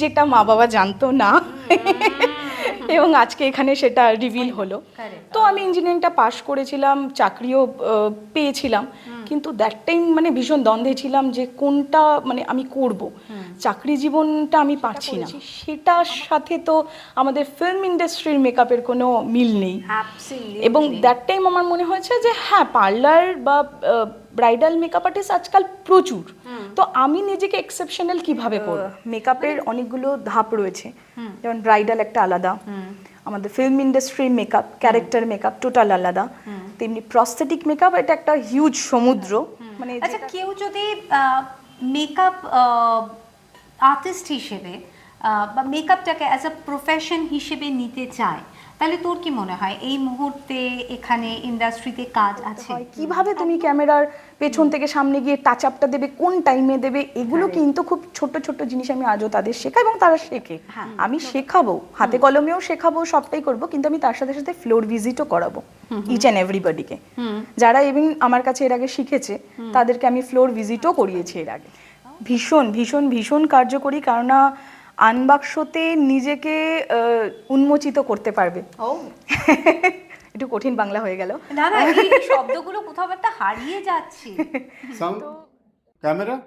যেটা মা বাবা জানতো না। এবং আজকে এখানে সেটা রিভিল হলো। তো আমি ইঞ্জিনিয়ারিংটা পাশ করেছিলাম চাকরিও পেয়েছিলাম। কিন্তু দ্যাট টাইম মানে ভীষণ দ্বন্দ্বে ছিলাম যে কোনটা মানে আমি করব। চাকরি জীবনটা আমি পারছি না। সেটার সাথে তো আমাদের ফিল্ম ইন্ডাস্ট্রির মেকআপের কোনো মিল নেই. এবং দ্যাট টাইম আমার মনে হয়েছে যে হ্যাঁ পার্লার বা ব্রাইডাল মেকআপ আর্টিস্ট আজকাল প্রচুর। তো আমি নিজেকে এক্সেপশনাল কীভাবে করব? মেকআপের অনেকগুলো ধাপ রয়েছে। যেমন ব্রাইডাল একটা আলাদা। আমাদের ফিল্ম ইন্ডাস্ট্রির মেকআপ ক্যারেক্টার মেকআপ টোটাল আলাদা। তেমনি প্রস্থেটিক মেকআপ এটা একটা হিউজ সমুদ্র। মানে আচ্ছা কেউ যদি মেকআপ আর্টিস্ট হিসেবে বা মেকআপটাকে অ্যাজ আ প্রফেশন হিসেবে নিতে চায় তাহলে তোর কি মনে হয়? এই মুহূর্তে এখানে ইন্ডাস্ট্রিতে কাজ আছে? কীভাবে তুমি ক্যামেরার পেছন থেকে সামনে গিয়ে টাচ আপটা দেবে কোন টাইমে দেবে এগুলো কিন্তু খুব ছোট ছোট জিনিস আমি আজও তাদের শেখাই এবং তারা শেখে। হ্যাঁ। আমি শেখাবো হাতে কলমেও শেখাবো সবটাই করব কিন্তু আমি তার সাথে সাথে ফ্লোর ভিজিটও করাবো ইচ অ্যান্ড এভরিবডিকে যারা এবং আমার কাছে এর আগে শিখেছে তাদেরকে আমি ফ্লোর ভিজিটও করিয়েছি এর আগে। ভীষণ ভীষণ ভীষণ কার্যকরী কেননা আনবাক্সতে নিজেকে আহ, উন্মোচিত করতে পারবে। ও। একটু কঠিন বাংলা হয়ে গেল। না না এই শব্দগুলো কোথাও একটা হারিয়ে যাচ্ছে। ক্যামেরা?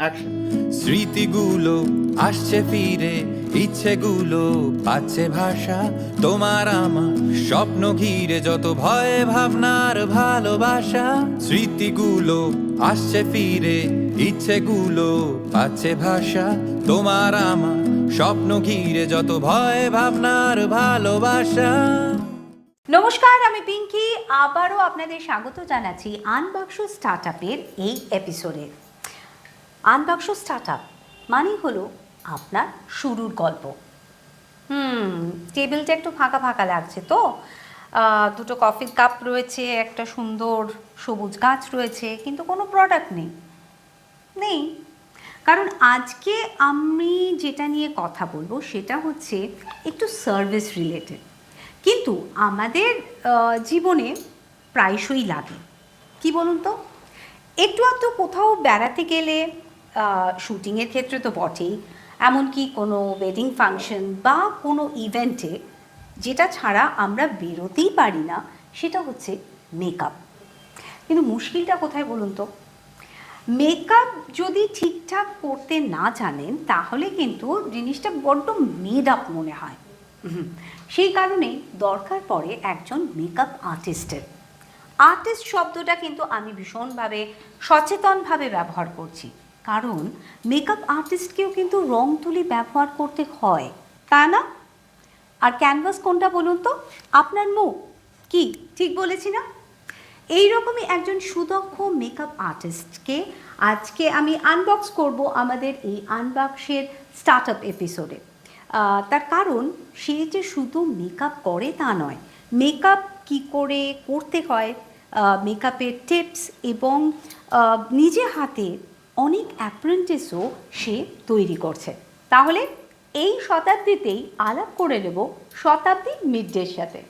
স্মৃতিগুলো আসছে ফিরে ইচ্ছেগুলো পাচ্ছে ভাষা। তোমার আমার স্বপ্ন ঘিরে যত ভয় ভাবনার ভালোবাসা। স্মৃতিগুলো আসছে ফিরে ইচ্ছেগুলো পাচ্ছে ভাষা। তোমার আমার স্বপ্ন ঘিরে যত ভয় ভাবনার ভালোবাসা। নমস্কার আমি পিঙ্কি। আবারও আপনাদের স্বাগত জানাচ্ছি আনবাক্স স্টার্ট আপের এই এপিসোডে আনবাক্স স্টার্ট আপ মানেই হলো আপনার শুরুর গল্প। হুম, টেবিলটা একটু ফাঁকা ফাঁকা লাগছে তো। দুটো কফির কাপ রয়েছে, একটা সুন্দর সবুজ গাছ রয়েছে, কিন্তু কোনো প্রোডাক্ট নেই। নেই। কারণ আজকে আমি যেটা নিয়ে কথা বলব সেটা হচ্ছে একটু সার্ভিস রিলেটেড কিন্তু আমাদের জীবনে প্রায়শই লাগে। কি বলুন তো? একটু আধটু কোথাও বেড়াতে গেলে শুটিংয়ের ক্ষেত্রে তো বটেই। এমনকি কোনো ওয়েডিং ফাংশন বা কোনো ইভেন্টে যেটা ছাড়া আমরা বেরোতেই পারি না, সেটা হচ্ছে মেকআপ কিন্তু মুশকিলটা কোথায় বলুন তো? মেকআপ যদি ঠিকঠাক করতে না জানেন, তাহলে কিন্তু জিনিসটা বড্ড মেড আপ মনে হয়। সেই কারণেই দরকার পড়ে একজন মেকআপ আর্টিস্টের আর্টিস্ট শব্দটা কিন্তু আমি ভীষণভাবে সচেতনভাবে ব্যবহার করছি। কারণ মেকআপ আর্টিস্টকেও কিন্তু রং তুলি ব্যবহার করতে হয় তা না? আর ক্যানভাস কোনটা বলুন তো? আপনার মুখ। কি? ঠিক বলেছি না? এই রকমই একজন সুদক্ষ মেকআপ আর্টিস্টকে আজকে আমি আনবক্স করব আমাদের এই আনবক্সের স্টার্ট আপ এপিসোডে তার কারণ সে যে শুধু মেকআপ করে তা নয় মেকআপ কি করে করতে হয় মেকআপের টিপস এবং নিজে হাতে অনেক অ্যাপ্রেন্টিসও সে তৈরি করছে। তাহলে এই শতাব্দীতেই আলাপ করে নেব শতাব্দী মিডডের সাথে।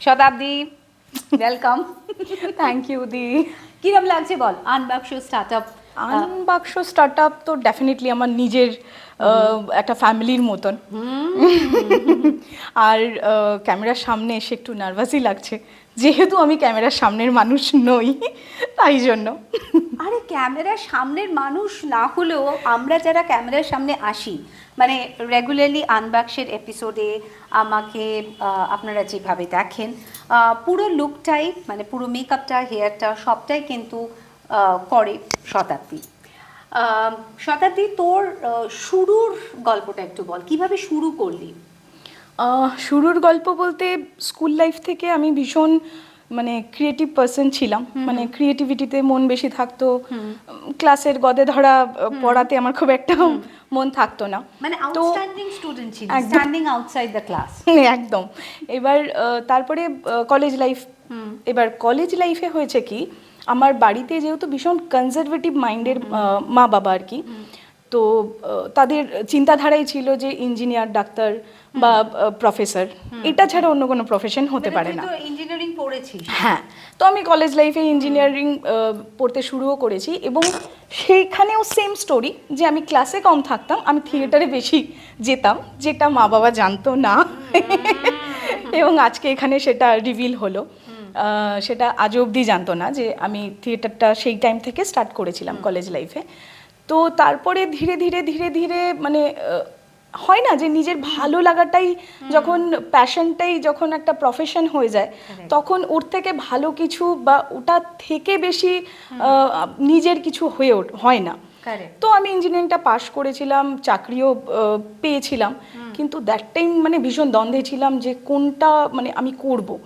শতাব্দী ওয়েলকাম থ্যাংক ইউ দি কিরম লাগছে বল? Unbox start up unbox start up তো ডেফিনেটলি আমার নিজের একটা ফ্যামিলির মতন। আর ক্যামেরার সামনে এসে একটু নার্ভাসই লাগছে। যেহেতু আমি ক্যামেরার সামনের মানুষ নই, তাই জন্য। আরে, ক্যামেরার সামনের মানুষ না হলেও আমরা যারা ক্যামেরার সামনে আসি মানে রেগুলারলি আনবাক্সের এপিসোডে আমাকে আপনারা যেভাবে দেখেন পুরো লুকটাই মানে পুরো মেকআপটা হেয়ারটা সবটাই কিন্তু করে শতাব্দী। শতাব্দী, তোর শুরুর গল্পটা একটু বল। কীভাবে শুরু করলি? শুরুর গল্প বলতে স্কুল লাইফ থেকে আমি ভীষণ মানে ক্রিয়েটিভ পার্সন ছিলাম। মানে ক্রিয়েটিভিটিতে মন বেশি থাকতো। ক্লাসের গদে ধরা পড়াতে আমার খুব একটা মন থাকতো না। মানে আউটস্ট্যান্ডিং স্টুডেন্ট ছিল। স্ট্যান্ডিং আউটসাইড দ্য ক্লাস একদম। এবার তারপরে কলেজ লাইফ এবার কলেজ লাইফে হয়েছে কি আমার বাড়িতে যেহেতু ভীষণ কনজারভেটিভ মাইন্ডের মা বাবা আর কি তো তাদের চিন্তাধারাই ছিল যে ইঞ্জিনিয়ার ডাক্তার বা প্রফেসর এটা ছাড়া অন্য কোনো প্রফেশন হতে পারে না। ইঞ্জিনিয়ারিং পড়েছিস। হ্যাঁ। তো আমি কলেজ লাইফে ইঞ্জিনিয়ারিং পড়তে শুরুও করেছি এবং সেইখানেও সেম স্টোরি যে আমি ক্লাসে কম থাকতাম আমি থিয়েটারে বেশি যেতাম যেটা মা বাবা জানতো না। এবং আজকে এখানে সেটা রিভিল হলো। সেটা আজ অবধি জানতো না যে আমি থিয়েটারটা সেই টাইম থেকে স্টার্ট করেছিলাম কলেজ লাইফে তো তারপরে ধীরে ধীরে ধীরে ধীরে মানে হয় না যে নিজের ভালো লাগাটাই যখন প্যাশনটাই যখন একটা প্রফেশন হয়ে যায় তখন ওর থেকে ভালো কিছু বা ওটা থেকে বেশি নিজের কিছু হয়ে ওঠ- হয় না। তো আমি ইঞ্জিনিয়ারিংটা পাশ করেছিলাম চাকরিও পেয়েছিলাম। কিন্তু দ্যাট টাইম মানে ভীষণ দ্বন্দ্বে ছিলাম যে কোনটা মানে আমি করব।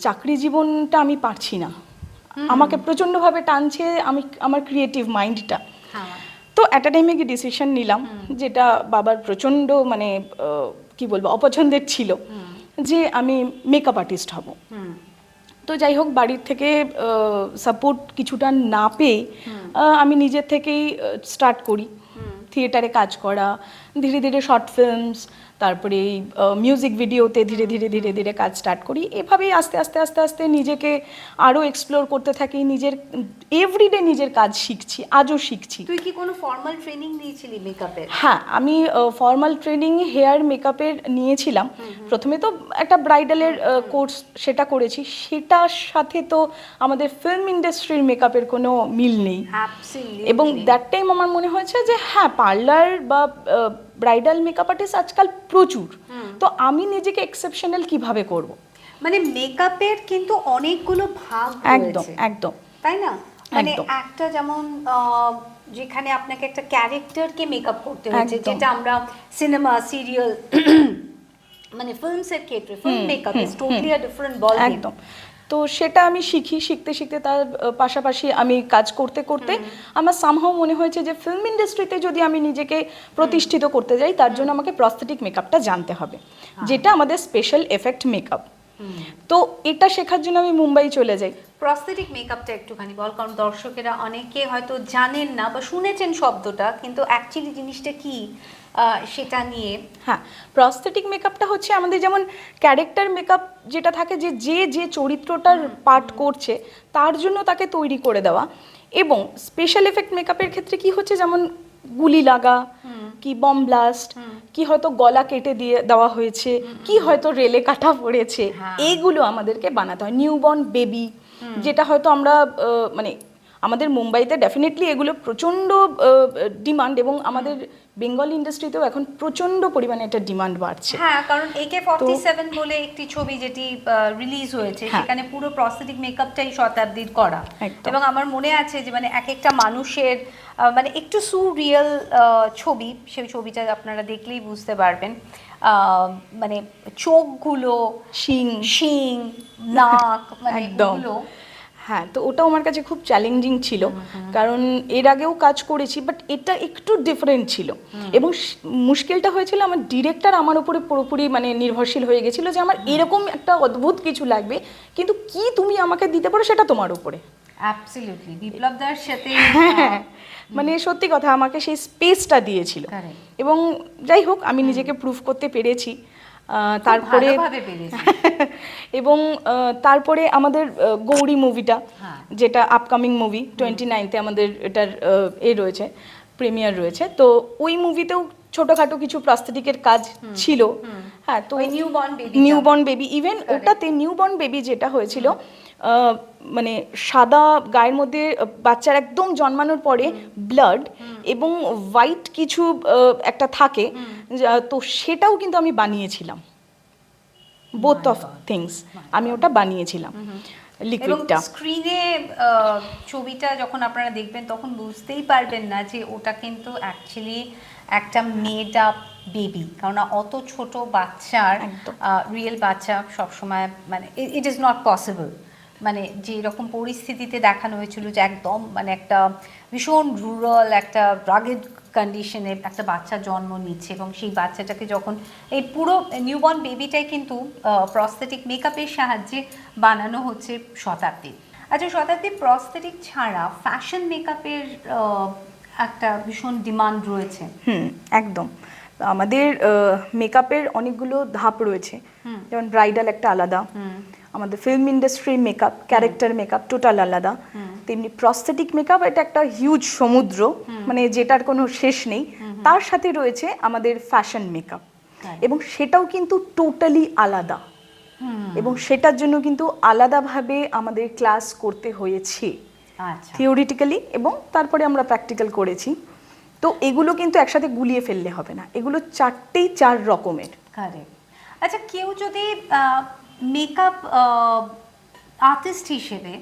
চাকরি জীবনটা আমি পারছি না। আমাকে প্রচণ্ডভাবে টানছে আমি আমার ক্রিয়েটিভ মাইন্ডটা হ্যাঁ। তো অ্যাট আ টাইমে গিয়ে ডিসিশন নিলাম যেটা বাবার প্রচণ্ড মানে কি বলব অপছন্দের ছিল যে আমি মেকআপ আর্টিস্ট হব। তো যাই হোক বাড়ির থেকে সাপোর্ট কিছুটা না পেয়ে আমি নিজের থেকেই স্টার্ট করি। থিয়েটারে কাজ করা ধীরে ধীরে শর্ট ফিল্মস তারপরে এই মিউজিক ভিডিওতে ধীরে ধীরে ধীরে ধীরে কাজ স্টার্ট করি। এভাবেই আস্তে আস্তে আস্তে আস্তে নিজেকে আরও এক্সপ্লোর করতে থাকি নিজের এভরিডে নিজের কাজ শিখছি আজও শিখছি। তুই কি কোনো ফর্মাল ট্রেনিং নিয়েছিলি মেকআপের হ্যাঁ আমি ফর্মাল ট্রেনিং হেয়ার মেকআপের নিয়েছিলাম। প্রথমে তো একটা ব্রাইডালের কোর্স সেটা করেছি। সেটার সাথে তো আমাদের ফিল্ম ইন্ডাস্ট্রির মেকআপের কোনো মিল নেই। এবং দ্যাট টাইম আমার মনে হয়েছে যে হ্যাঁ পার্লার বা ব্রাইডাল মেকআপ আর্টিস্ট আজকাল প্রচুর। তো আমি নিজেকে এক্সেপশনাল কীভাবে করব? মানে মেকআপের কিন্তু অনেকগুলো ভাগ একদম একদম। তাই না? মানে একটা যেমন যেখানে আপনাকে একটা ক্যারেক্টারকে মেকআপ করতে হয়েছে যেটা আমরা সিনেমা সিরিয়াল মানে ফিল্মসের ক্ষেত্রে film makeup is totally a different বল একদম। তো সেটা আমি শিখি শিখতে শিখতে তার পাশাপাশি আমি কাজ করতে করতে আমার সামহাও মনে হয়েছে যে ফিল্ম ইন্ডাস্ট্রিতে যদি আমি নিজেকে প্রতিষ্ঠিত করতে যাই তার জন্য আমাকে প্রস্থেটিক মেকআপটা জানতে হবে যেটা আমাদের স্পেশাল এফেক্ট মেকআপ তো এটা শেখার জন্য আমি মুম্বাই চলে যাই। প্রস্থেটিক মেকআপটা একটুখানি বল কারণ দর্শকেরা অনেকে হয়তো জানেন না বা শুনেছেন শব্দটা কিন্তু অ্যাকচুয়ালি জিনিসটা কি সেটা নিয়ে। হ্যাঁ প্রস্থেটিক মেকআপটা হচ্ছে আমাদের যেমন ক্যারেক্টার মেকআপ যেটা থাকে যে যে যে চরিত্রটার পার্ট করছে তার জন্য তাকে তৈরি করে দেওয়া। এবং স্পেশাল এফেক্ট মেকআপের ক্ষেত্রে কি হচ্ছে যেমন গুলি লাগা কি বম ব্লাস্ট কি হয়তো গলা কেটে দিয়ে দেওয়া হয়েছে কি হয়তো রেলে কাটা পড়েছে এগুলো আমাদেরকে বানাতে হয়। নিউবর্ন বেবি যেটা হয়তো আমরা মানে আমাদের মুম্বাইতে ডেফিনেটলি এগুলো প্রচণ্ড ডিমান্ড এবং আমাদের বেঙ্গল ইন্ডাস্ট্রিতেও এখন প্রচণ্ড পরিমাণে এটা ডিমান্ড বাড়ছে। হ্যাঁ কারণ একে ফর্টি সেভেন বলে একটি ছবি যেটি রিলিজ হয়েছে হ্যাঁ। সেখানে পুরো প্রস্থেটিক মেকআপটাই শতাব্দীর করা। এবং আমার মনে আছে যে মানে এক একটা মানুষের মানে একটু সু রিয়েল ছবি সেই ছবিটা আপনারা দেখলেই বুঝতে পারবেন। মানে চোখগুলো শিং। শিং নাক মানে একদম। হ্যাঁ তো ওটাও আমার কাছে খুব চ্যালেঞ্জিং ছিল। কারণ এর আগেও কাজ করেছি বাট এটা একটু ডিফারেন্ট ছিল। এবং মুশকিলটা হয়েছিল আমার ডিরেক্টর আমার উপরে পুরোপুরি মানে নির্ভরশীল হয়ে গেছিল যে আমার এরকম একটা অদ্ভুত কিছু লাগবে কিন্তু কি তুমি আমাকে দিতে পারো সেটা তোমার উপরে। অ্যাবসলিউটলি বিপ্লব সাথে হ্যাঁ মানে সত্যি কথা আমাকে সেই স্পেসটা দিয়েছিল। এবং যাই হোক আমি নিজেকে প্রুফ করতে পেরেছি। তারপরে এবং তারপরে আমাদের গৌরী মুভিটা হ্যাঁ। যেটা আপকামিং মুভি টোয়েন্টি নাইনতে আমাদের এটার এ রয়েছে প্রিমিয়ার রয়েছে। তো ওই মুভিতেও ছোটখাটো কিছু প্রস্থেটিকের কাজ ছিল। হ্যাঁ তো নিউ বর্ন baby টা। নিউবর্ন বেবি ইভেন ওটাতে নিউবর্ন বেবি যেটা হয়েছিল মানে সাদা গায়ের মধ্যে বাচ্চার একদম জন্মানোর পরে ব্লাড এবং হোয়াইট কিছু একটা থাকে তো সেটাও কিন্তু আমি বানিয়েছিলাম। বোথ অফ থিংস আমি ওটা বানিয়েছিলাম লিকুইডটা স্ক্রিনে ছবিটা যখন আপনারা দেখবেন তখন বুঝতেই পারবেন না যে ওটা কিন্তু অ্যাকচুয়ালি একটা মেড আপ বেবি কারণ অত ছোট বাচ্চার। রিয়েল বাচ্চা সবসময় মানে ইট ইজ নট পসিবল মানে যে রকম পরিস্থিতিতে দেখানো হয়েছিল যে একদম মানে একটা ভীষণ রুরাল একটা রাগেড কন্ডিশনে একটা বাচ্চা জন্ম নিচ্ছে এবং সেই বাচ্চাটাকে যখন এই পুরো নিউবর্ন বেবিটাই কিন্তু প্রস্থেটিক মেকআপের সাহায্যে বানানো হচ্ছে শতাব্দী আচ্ছা শতাব্দী প্রস্থেটিক ছাড়া ফ্যাশন মেকআপের একটা ভীষণ ডিমান্ড রয়েছে। হুম একদম। আমাদের মেকআপের অনেকগুলো ধাপ রয়েছে। যেমন ব্রাইডাল একটা আলাদা। আমাদের film industry makeup character makeup total আলাদা। তেমনি প্রস্থেটিক মেকআপ এটা একটা হিউজ সমুদ্র মানে যেটার কোনো শেষ নেই। তার সাথে রয়েছে আমাদের ফ্যাশন মেকআপ এবং সেটাও কিন্তু টোটালি আলাদা। এবং সেটার জন্য কিন্তু আলাদাভাবে আমাদের ক্লাস করতে হয়েছে। আচ্ছা। থিওরিটিক্যালি এবং তারপরে আমরা প্র্যাকটিক্যাল করেছি। তো এগুলো কিন্তু একসাথে গুলিয়ে ফেললে হবে না। এগুলো চারটেই চার রকমের। আচ্ছা কেউ যদি মেকআপ আর্টিস্ট হিসেবে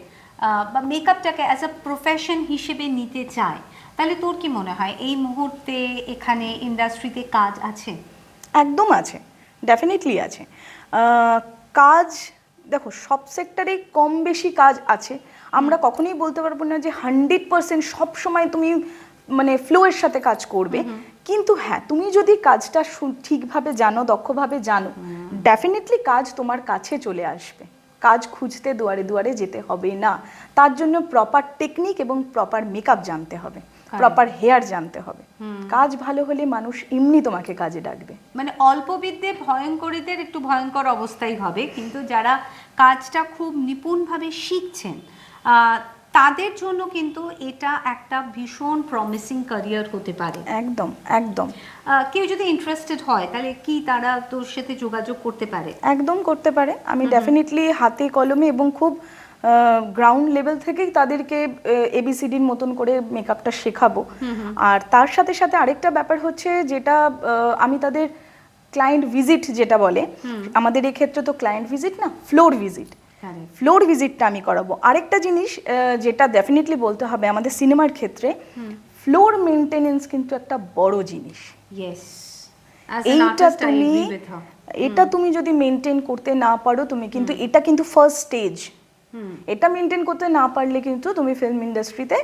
বা মেকআপটাকে অ্যাজ আ প্রফেশন হিসেবে নিতে চায় তাহলে তোর কি মনে হয়? এই মুহূর্তে এখানে ইন্ডাস্ট্রিতে কাজ আছে? একদম আছে ডেফিনেটলি আছে। কাজ দেখো সব সেক্টরে কম বেশি কাজ আছে। আমরা কখনোই বলতে পারব না যে হান্ড্রেড পার্সেন্ট সবসময় তুমি মানে ফ্লোয়ের সাথে কাজ করবে। কিন্তু হ্যাঁ তুমি যদি কাজটা ঠিকভাবে জানো দক্ষভাবে জানো ডেফিনেটলি কাজ তোমার কাছে চলে আসবে। কাজ খুঁজতে দুয়ারে দুয়ারে যেতে হবে না। তার জন্য প্রপার টেকনিক এবং প্রপার মেকআপ জানতে হবে। প্রপার হেয়ার জানতে হবে। কাজ ভালো হলে মানুষ এমনি তোমাকে কাজে ডাকবে। মানে অল্প বিদ্যে ভয়ঙ্করীদের একটু ভয়ঙ্কর অবস্থাই হবে কিন্তু যারা কাজটা খুব নিপুণভাবে শিখছেন আহ, তাদের জন্য কিন্তু এটা একটা ভীষণ প্রমিসিং ক্যারিয়ার হতে পারে। একদম একদম। কেউ যদি ইন্টারেস্টেড হয় তাহলে কি তারা তোর সাথে যোগাযোগ করতে পারে? একদম করতে পারে। আমি ডেফিনেটলি হাতে কলমে এবং খুব গ্রাউন্ড লেভেল থেকেই তাদেরকে এবিসিডির মতন করে মেকআপটা শেখাবো। আর তার সাথে সাথে আরেকটা ব্যাপার হচ্ছে যেটা আমি তাদের ক্লায়েন্ট ভিজিট যেটা বলে আমাদের এক্ষেত্রে তো ক্লায়েন্ট ভিজিট না ফ্লোর ভিজিট. ফ্লোর ভিজিটটা আমি করাবো। আরেকটা জিনিস যেটা ডেফিনেটলি বলতে হবে আমাদের সিনেমার ক্ষেত্রে ফ্লোর মেনটেনেন্স কিন্তু একটা বড় জিনিস। এইটা তুমি এটা তুমি যদি মেনটেন করতে না পারো তুমি কিন্তু এটা কিন্তু ফার্স্ট স্টেজ এটা মেনটেন করতে না পারলে কিন্তু তুমি ফিল্ম ইন্ডাস্ট্রিতে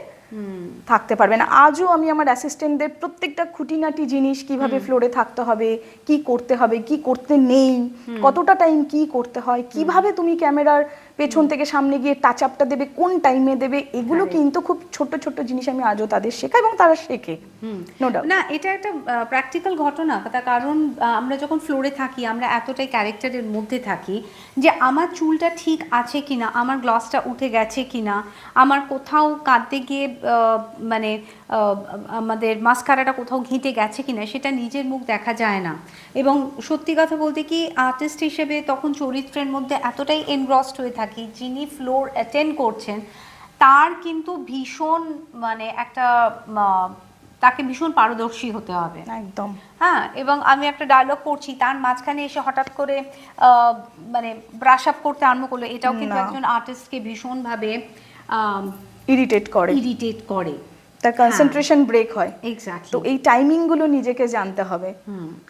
থাকতে পারবেন না। আজও আমি আমার অ্যাসিস্ট্যান্টদের প্রত্যেকটা খুঁটিনাটি জিনিস কীভাবে ফ্লোরে থাকতে হবে কি করতে হবে কি করতে নেই কতটা টাইম কি করতে হয় কীভাবে তুমি ক্যামেরার পেছন থেকে সামনে গিয়ে টাচ আপটা দেবে কোন টাইমে দেবে এগুলো কিন্তু খুব ছোট ছোট জিনিস আমি আজও তাদের শেখাই এবং তারা শেখে। নো ডাউট না এটা একটা প্র্যাকটিক্যাল ঘটনা তার কারণ আমরা যখন ফ্লোরে থাকি আমরা এতটাই ক্যারেক্টারের মধ্যে থাকি যে আমার চুলটা ঠিক আছে কিনা আমার গ্লসটা উঠে গেছে কিনা আমার কোথাও কাঁদতে গিয়ে মানে আমাদের মাস্কারাটা কোথাও ঘেঁটে গেছে কিনা সেটা নিজের মুখ দেখা যায় না। এবং সত্যি কথা বলতে কি আর্টিস্ট হিসেবে তখন চরিত্রের মধ্যে এতটাই এনগ্রসড হয়ে থাকি যিনি ফ্লোর অ্যাটেন্ড করছেন তার কিন্তু ভীষণ মানে একটা তাকে ভীষণ পারদর্শী হতে হবে। একদম। হ্যাঁ এবং আমি একটা ডায়লগ করছি তার মাঝখানে এসে হঠাৎ করে আহ, মানে ব্রাশ আপ করতে আরম্ভ করল। এটাও কিন্তু একজন আর্টিস্টকে ভীষণভাবে ইরিটেট করে। ইরিটেট করে। তার কনসেন্ট্রেশন ব্রেক হয়। তো এই টাইমিংগুলো নিজেকে জানতে হবে।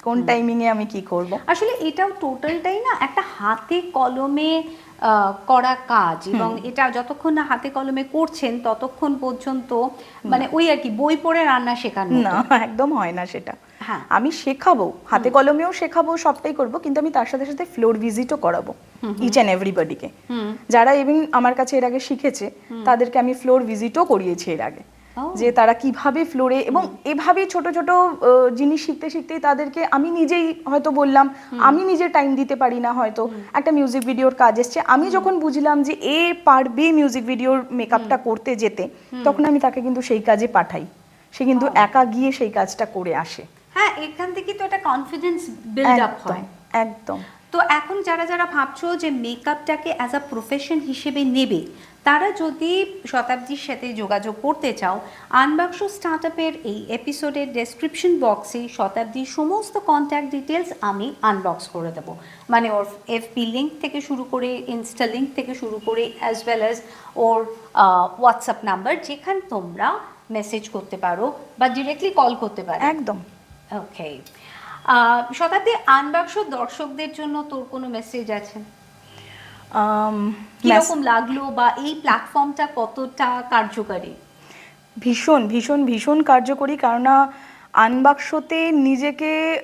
কোন টাইমিং এ আমি কি করব? আসলে এটাও টোটালটাই না একটা হাতে কলমে করা কাজ এবং এটা যতক্ষণ না হাতে কলমে করছেন ততক্ষণ পর্যন্ত মানে ওই আর কি বই পড়ে রান্না শেখানো না একদম হয় না সেটা। হ্যাঁ। আমি শেখাবো হাতে কলমেও শেখাবো সবটাই করব কিন্তু আমি তার সাথে সাথে ফ্লোর ভিজিটও করাবো ইচ অ্যান্ড এভরিবডিকে যারা এবং আমার কাছে এর আগে শিখেছে তাদেরকে আমি ফ্লোর ভিজিটও করিয়েছি এর আগে। যে তারা কীভাবে ফ্লোরে এবং এভাবে ছোট ছোট জিনিস শিখতে শিখতেই তাদেরকে আমি নিজেই হয়তো বললাম আমি নিজে টাইম দিতে পারি না হয়তো। একটা মিউজিক ভিডিওর কাজ এসছে। আমি যখন বুঝলাম যে এ পারবে মিউজিক ভিডিওর মেকআপটা করতে যেতে তখন আমি তাকে কিন্তু সেই কাজে পাঠাই। সে কিন্তু একা গিয়ে সেই কাজটা করে আসে। হ্যাঁ এখান থেকে তো একটা কনফিডেন্স বিল্ড আপ হয়। একদম। তো এখন যারা যারা ভাবছ যে মেকআপটাকে অ্যাজ আ প্রফেশন হিসেবে নেবে তারা যদি শতাব্দীর সাথে যোগাযোগ করতে চাও আনবাক্স স্টার্টআপের এই এপিসোডের ডেসক্রিপশন বক্সে শতাব্দীর সমস্ত কন্ট্যাক্ট ডিটেলস আমি আনবক্স করে দেবো। মানে ওর এফবি লিঙ্ক থেকে শুরু করে ইনস্টা লিঙ্ক থেকে শুরু করে অ্যাজ ওয়েল অ্যাজ ওর হোয়াটসঅ্যাপ নাম্বার যেখানে তোমরা মেসেজ করতে পারো বা ডিরেক্টলি কল করতে পারো। একদম। ওকে শতাব্দী আনবাক্স দর্শকদের জন্য তোর কোনো মেসেজ আছে? কীরকম লাগল বা এই প্ল্যাটফর্মটা কতটা কার্যকারী? ভীষণ ভীষণ ভীষণ কার্যকরী কেননা আনবাক্সতে নিজেকে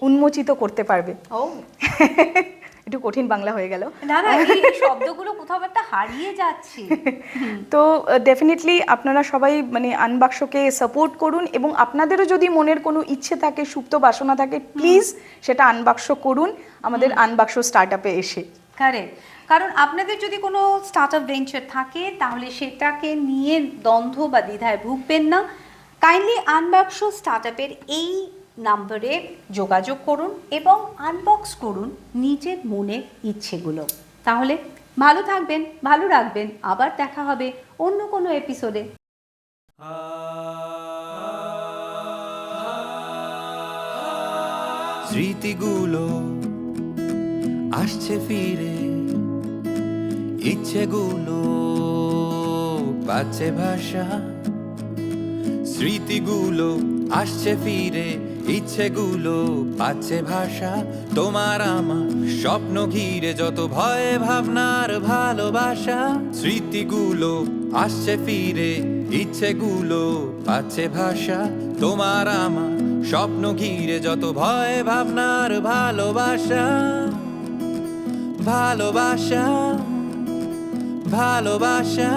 উন্মোচিত করতে পারবে। ও। একটু কঠিন বাংলা হয়ে গেল। না না এই শব্দগুলো কোথাও একটা হারিয়ে যাচ্ছে। তো ডেফিনেটলি আপনারা সবাই মানে আনবাক্সকে সাপোর্ট করুন এবং আপনাদেরও যদি মনের কোনো ইচ্ছে থাকে সুপ্ত বাসনা থাকে প্লিজ সেটা আনবাক্স করুন। আমাদের আনবাক্স স্টার্ট আপে এসে। কারেক্ট কারণ আপনাদের যদি কোনো স্টার্ট আপ ভেঞ্চার থাকে, তাহলে সেটাকে নিয়ে দ্বন্দ্ব বা দ্বিধায় ভুগবেন না। কাইন্ডলি আনবাক্স স্টার্ট আপের এই নাম্বারে যোগাযোগ করুন এবং আনবক্স করুন নিজের মনের ইচ্ছেগুলো। তাহলে ভালো থাকবেন, ভালো রাখবেন। আবার দেখা হবে অন্য কোনো এপিসোডে স্মৃতিগুলো আসছে ফিরে। ইচ্ছেগুলো পাচ্ছে ভাষা। স্মৃতিগুলো আসছে ফিরে। ইচ্ছেগুলো পাচ্ছে ভাষা। তোমার আমার স্বপ্ন ঘিরে যত ভয়ে, ভাবনার ভালোবাসা। স্মৃতিগুলো আসছে ফিরে। ইচ্ছেগুলো পাচ্ছে ভাষা। তোমার আমার স্বপ্ন ঘিরে যত ভয়ে, ভাবনার ভালোবাসা। ভালোবাসা ভালোবাসা।